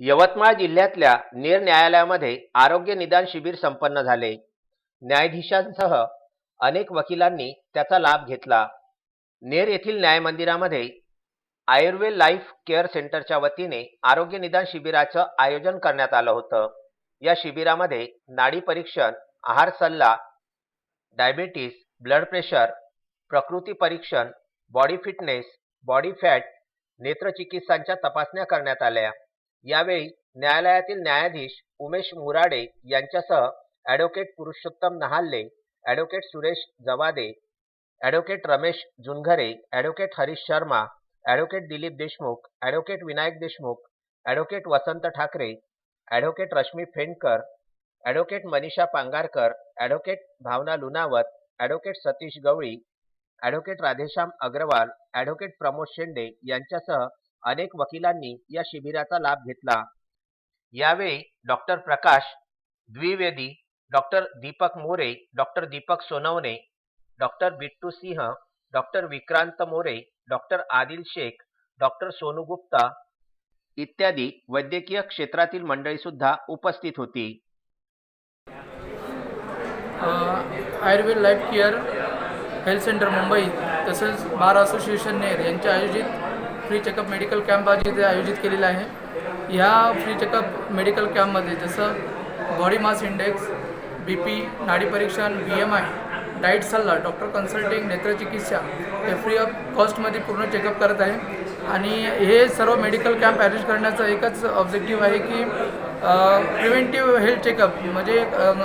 यवतमाळ जिल्ह्यातल्या नेर न्यायालयामध्ये आरोग्य निदान शिबिर संपन्न झाले. न्यायाधीशांसह अनेक वकिलांनी त्याचा लाभ घेतला. नेर येथील न्याय मंदिरामध्ये आयुर्वेद लाईफ केअर सेंटरच्या वतीने आरोग्य निदान शिबिराचं आयोजन करण्यात आलं होतं. या शिबिरामध्ये नाडी परीक्षण आहार सल्ला डायबिटीस ब्लड प्रेशर प्रकृती परीक्षण बॉडी फिटनेस बॉडी फॅट नेत्रचिकित्सांच्या तपासण्या करण्यात आल्या. यावेळी न्यायालयातील न्यायाधीश उमेश मुराडे यांच्यासह advocate Purushottam Nahalle advocate Suresh Jawade advocate Ramesh Junghare advocate Harish Sharma advocate Dilip Deshmukh advocate Vinayak Deshmukh advocate Vasant Thackeray advocate Rashmi Fendkar advocate Manisha Pangarkar advocate Bhavana Lunawat advocate Satish Gawali advocate Radheshyam Agrawal advocate Pramod Shende यांच्यासह अनेक वकिलांनी या शिबिराचा लाभ घेतला. यावेळी doctor Prakash Dwivedi doctor Deepak More doctor Deepak Sonawane doctor Bittu Singh doctor Vikrant More doctor Adil Shaikh doctor Sonu Gupta इत्यादी वैद्यकीय क्षेत्रातील मंडळी सुद्धा उपस्थित होती. Ayurved life care health centre Mumbai तसेच बार असोसिएशन नेर यांच्या आयोजित फ्री चेकअप मेडिकल कॅम्प आज इथे आयोजित केलेला आहे. ह्या फ्री चेकअप मेडिकल कॅम्पमध्ये जसं body mass index B P नाडी परीक्षण बी एम आय डाईट सल्ला डॉक्टर कन्सल्टिंग नेत्रचिकित्सा हे फ्री ऑफ कॉस्टमध्ये पूर्ण चेकअप करत आहे. आणि हे सर्व मेडिकल कॅम्प अरेंज करण्याचं एकच ऑब्जेक्टिव्ह आहे की प्रिव्हेंटिव्ह हेल्थ चेकअप. म्हणजे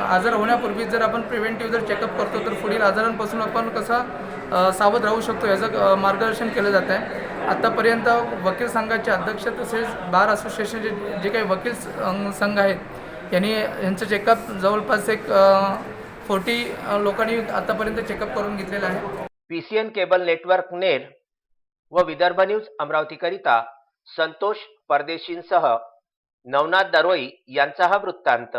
आजार होण्यापूर्वी जर आपण प्रिव्हेंटिव्ह जर चेकअप करतो तर पुढील आजारांपासून आपण कसा सावध राहू शकतो याचं मार्गदर्शन केलं जात आहे. आत्तापर्यंत वकील संघाचे अध्यक्ष तसेच बार असोसिएशनचे जे काही वकील संघ आहेत यांनी यांचं चेकअप जवळपास एक फोर्टी लोकांनी आत्तापर्यंत चेकअप करून घेतलेला आहे. P C N cable network Ner व विदर्भ न्यूज अमरावतीकरिता संतोष परदेशींसह नवनाथ दरोई यांचा हा वृत्तांत.